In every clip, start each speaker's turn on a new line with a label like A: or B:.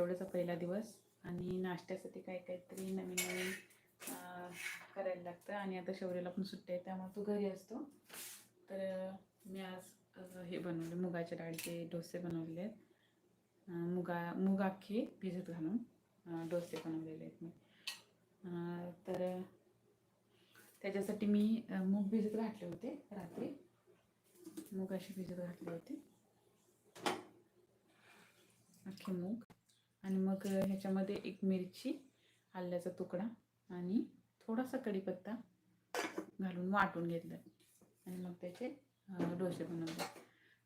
A: आठवड्याचा पहिला दिवस आणि नाश्त्यासाठी काही काहीतरी नवीन नवीन करायला लागतं. आणि आता शौर्याला पण सुट्टी आहे त्यामुळे तो घरी असतो. तर मी आज हे बनवले मुगाच्या डाळीचे डोसे बनवले आहेत. मुगा मूग अख्खी भिजत घालून डोसे बनवलेले आहेत मी. तर त्याच्यासाठी मी मूग भिजत घातले होते रात्री. मूग भिजत घातले होते. अख्खे मूग. आणि मग ह्याच्यामध्ये एक मिरची आल्याचा तुकडा आणि थोडासा कढीपत्ता घालून वाटून घेतलं. आणि मग त्याचे डोसे बनवले.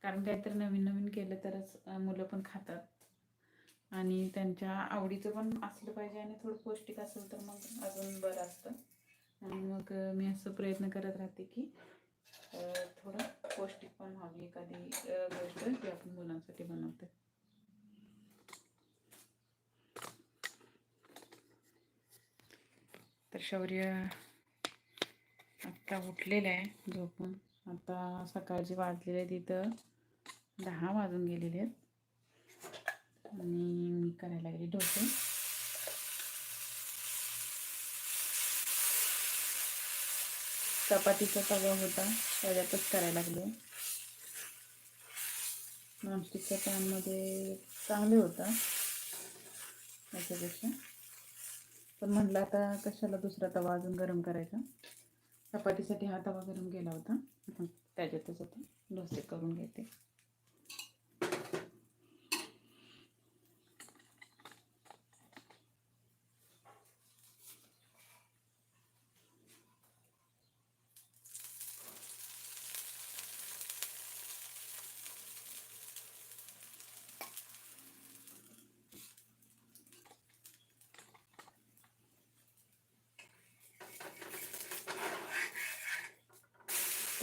A: कारण काहीतरी नवीन नवीन केलं तरच मुलं पण खातात. आणि त्यांच्या आवडीचं पण असलं पाहिजे आणि थोडं पौष्टिक असेल तर मग अजून बरं असतं. आणि मग मी असं प्रयत्न करत राहते की थोडं पौष्टिक पण व्हावी एखादी गोष्ट जी आपण मुलांसाठी बनवते तर शौर्य आत्ता उठलेलं आहे झोपून. आता सकाळची वाजलेले आहे तिथं दहा वाजून गेलेले आहेत. आणि मी करायला लागली डोसे. चपातीचा तवा होता. त्याच्यातच करायला लागले. नॉनस्टिकच्या पॅनमध्ये चांगले होता. त्याच्यापेक्षा. पण म्हटलं आता कशाला दुसरा तवा अजून गरम करायचा? चपातीसाठी हा तवा गरम केला होता. त्याच्यातच आता डोसे करून घेते.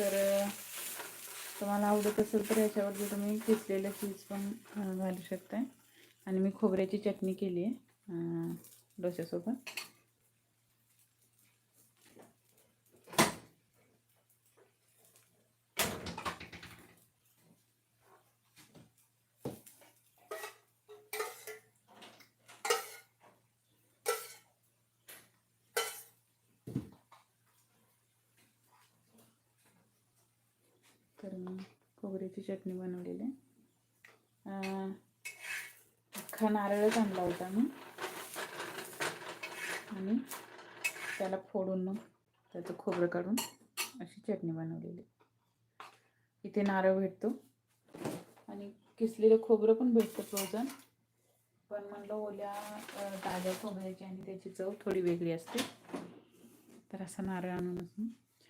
A: तर तुम्हाला आवडत असेल तर याच्यावरती तुम्ही किसलेलं चीज पण घालू शकताय. आणि मी खोबऱ्याची चटणी केली आहे डोस्यासोबत तर मी खोबऱ्याची चटणी बनवलेली आहे. अख्खा नारळच आणला होता मी. आणि त्याला फोडून मग त्याचं खोबरं काढून अशी चटणी बनवलेली इथे नारळ भेटतो. आणि किसलेलं खोबरं पण भेटतं फ्रोझन पण म्हणलं ओल्या ताज्या खोबऱ्याची आणि त्याची चव थोडी वेगळी असते. तर असा नारळ आणून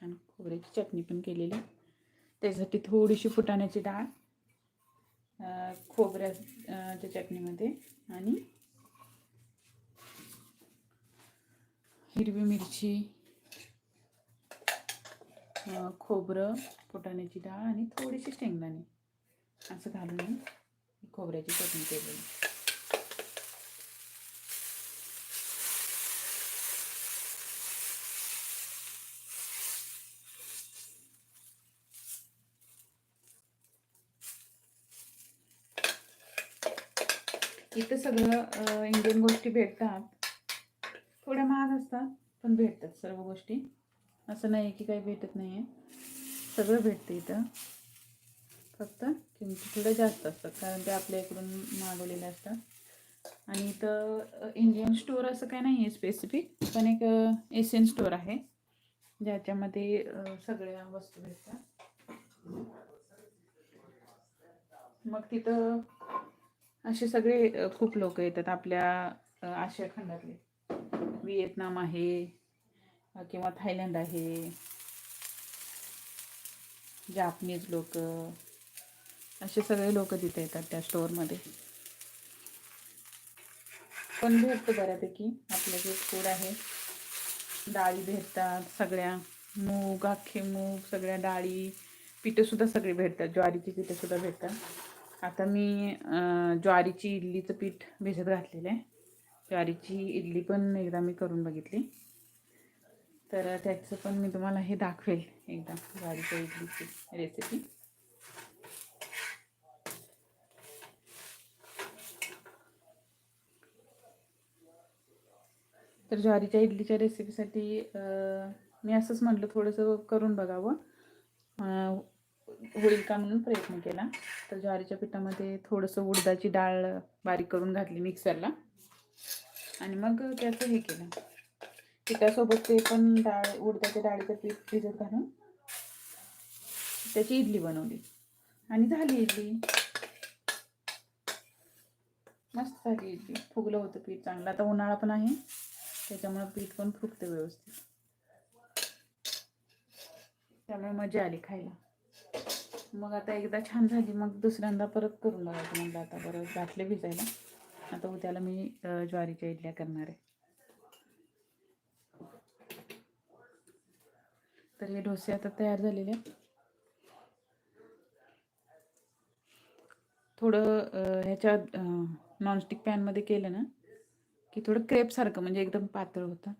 A: छान खोबऱ्याची चटणी पण केलेली त्यासाठी थोडीशी फुटाण्याची डाळ खोबऱ्याच्या चटणीमध्ये आणि हिरवी मिरची खोबरं फुटाण्याची डाळ आणि थोडीशी शेंगदाणे. असं घालून खोबऱ्याची चटणी केलेली. इथं सगळं इंडियन गोष्टी भेटतात. थोड्या महाग असतात पण भेटतात सर्व गोष्टी. असं नाही की काही भेटत नाही आहे सगळं भेटतं इथं. फक्त किमती थोड्या जास्त असतात कारण ते आपल्या इकडून मागवलेले असतात. आणि इथं इंडियन स्टोअर असं काही नाही आहे स्पेसिफिक पण एक एशियन स्टोअर आहे. ज्याच्यामध्ये सगळ्या वस्तू भेटतात. मग तिथं असे सगळे खूप लोक येतात आपल्या आशिया खंडातले. व्हिएतनाम आहे किंवा थायलंड आहे. जापनीज लोक असे सगळे लोक तिथे येतात त्या स्टोअरमध्ये. पण भेटतं बऱ्यापैकी. आपलं जे फूड आहे डाळी भेटतात सगळ्या. मूग अख्खे मूग सगळ्या डाळी. पिठंसुद्धा सगळी भेटतात. ज्वारीची पिठंसुद्धा भेटतात. आता मी ज्वारीची इडलीचं पीठ भिजत घातलेलं आहे. ज्वारीची इडली पण एकदा मी करून बघितली. तर त्याचं पण मी तुम्हाला हे दाखवेल एकदा ज्वारीच्या इडलीची रेसिपी तर ज्वारीच्या इडलीच्या रेसिपीसाठी मी असंच म्हटलं थोडंसं करून बघावं. होईल का म्हणून प्रयत्न केला. तर ज्वारीच्या पिठामध्ये थोडंसं उडदाची डाळ बारीक करून घातली मिक्सरला. आणि मग त्याचं हे केलं. पिठासोबत ते पण डाळ उडदाच्या डाळीचं पीठ भिजत घालून त्याची इडली बनवली. आणि झाली इडली. मस्त झाली इडली. फुगलं होतं पीठ चांगलं. आता उन्हाळा पण आहे. त्याच्यामुळे पीठ पण फुगतं व्यवस्थित. त्यामुळे मजा आली खायला. मग आता एकदा छान झाली मग दुसऱ्यांदा परत करून बघायचं म्हणलं आता बरं घातले भिजायला. आता उद्याला मी ज्वारीच्या इडल्या करणार आहे. तर हे डोसे आता तयार झालेले थोडं ह्याच्या नॉनस्टिक पॅनमध्ये केलं ना की थोडं क्रेपसारखं म्हणजे एकदम पातळ होतं.